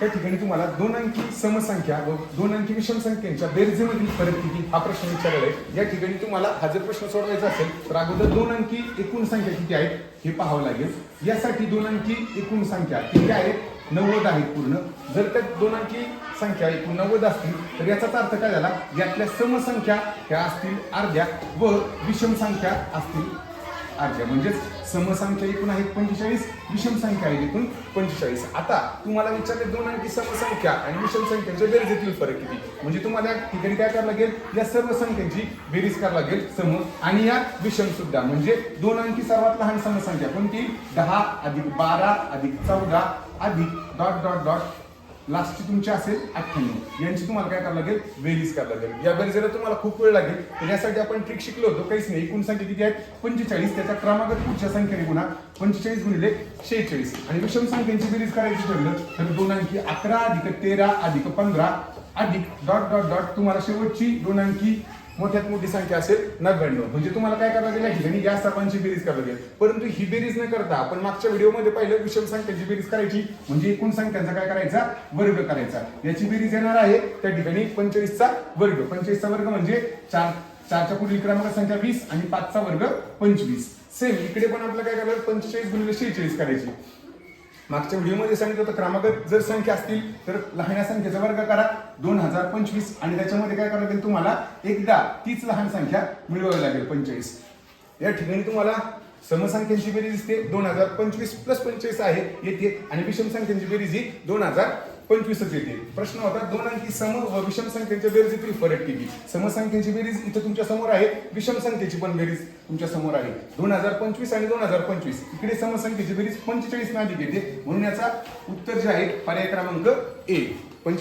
त्या ठिकाणी तुम्हाला दोन अंकी समसंख्या व दोन अंकी विषम संख्येच्या बेरजेमधील फरक किती हा प्रश्न विचारला आहे. या ठिकाणी तुम्हाला हा जर प्रश्न सोडवायचा असेल तर अगोदर दोन अंकी एकूण संख्या किती आहेत हे पाहावं लागेल. यासाठी दोन अंकी एकूण संख्या किती आहेत? नव्वद आहेत पूर्ण. जर त्या दोन अंकी संख्या एकूण नव्वद असतील तर याचाच अर्थ काय झाला? यातल्या समसंख्या ह्या असतील अर्ध्या व विषम संख्या असतील अर्ध्या म्हणजेच समसंख्या एकूण आहेत पंचेचाळीस विषम संख्या आहेत एकूण पंचेचाळीस. आता तुम्हाला विचारले दोन अंकी समसंख्या आणि विषम संख्यांच्या बेरजेतील फरक किती? म्हणजे तुम्हाला या ठिकाणी काय करावं लागेल? या सर्व संख्यांची बेरीज करावं लागेल सम आणि या विषम सुद्धा. म्हणजे दोन अंकी सर्वात लहान समसंख्या कोणती? दहा अधिक बारा अधिक चौदा अधिक डॉट डॉट डॉट. लास्टची तुमची असेल अठ्ठ्याण्णव. यांची तुम्हाला काय करावं लागेल? बेरीज करावं लागेल. या बेरीजला तुम्हाला खूप वेळ लागेल. तर यासाठी आपण ट्रिक शिकलो होतो. काहीच नाही. एकूण संख्या किती आहेत? पंचेचाळीस. त्याचा क्रमागत पुढच्या संख्येने गुणा. पंचेचाळीस गुणिले शेहेचाळीस. आणि विषम संख्यांची बेरीज करायची ठरलं तर दोन अंकी अकरा अधिक तेरा अधिक पंधरा अधिक डॉट डॉट डॉट तुम्हाला शेवटची दोन अंकी मोठ्यात मोठी संख्या असेल नव्याण्णव. म्हणजे तुम्हाला काय करावं लागेल या ठिकाणी या सर्वांची बेरीज करावी लागेल परंतु ही बेरीज न करता आपण मागच्या व्हिडिओमध्ये पाहिलं विषम संख्याची बेरीज करायची. म्हणजे एकूण संख्यांचा काय करायचा? वर्ग करायचा. याची बेरीज येणार आहे त्या ठिकाणी पंचवीसचा वर्ग. पंचवीसचा वर्ग म्हणजे चार चारच्या पुढील क्रमांक संख्या वीस आणि पाचचा वर्ग पंचवीस. सेम इकडे पण आपलं काय करायचं? पंचेचाळीस गुणिले शेहेचाळीस करायची. मागच्या व्हिडिओमध्ये सांगितलं होतं क्रमागत जर संख्या असतील तर लहान संख्येचा वर्ग करा. दोन हजार पंचवीस. आणि त्याच्यामध्ये काय करावं लागेल तुम्हाला? एकदा तीच लहान संख्या मिळवावी लागेल पंचेचाळीस. या ठिकाणी तुम्हाला समसंख्यांची बेरीज दिसते. दोन हजार पंचवीस प्लस पंचवीस आहे. येते आणि विषम संख्यांची बेरीज ही दोन हजार पंचवीसच येते प्रश्न होता दोन अंकी सम व विषम बेरीज बेरीजीतील फरक किती? समसंख्येची बेरीज इथं तुमच्यासमोर आहे विषम संख्येची पण बेरीज तुमच्यासमोर आहे. दोन हजार पंचवीस आणि दोन हजार पंचवीस. इकडे समसंख्येची बेरीज पंचेचाळीस अधिक घेते. म्हणून याचा उत्तर जे आहे पर्याय क्रमांक ए. पंच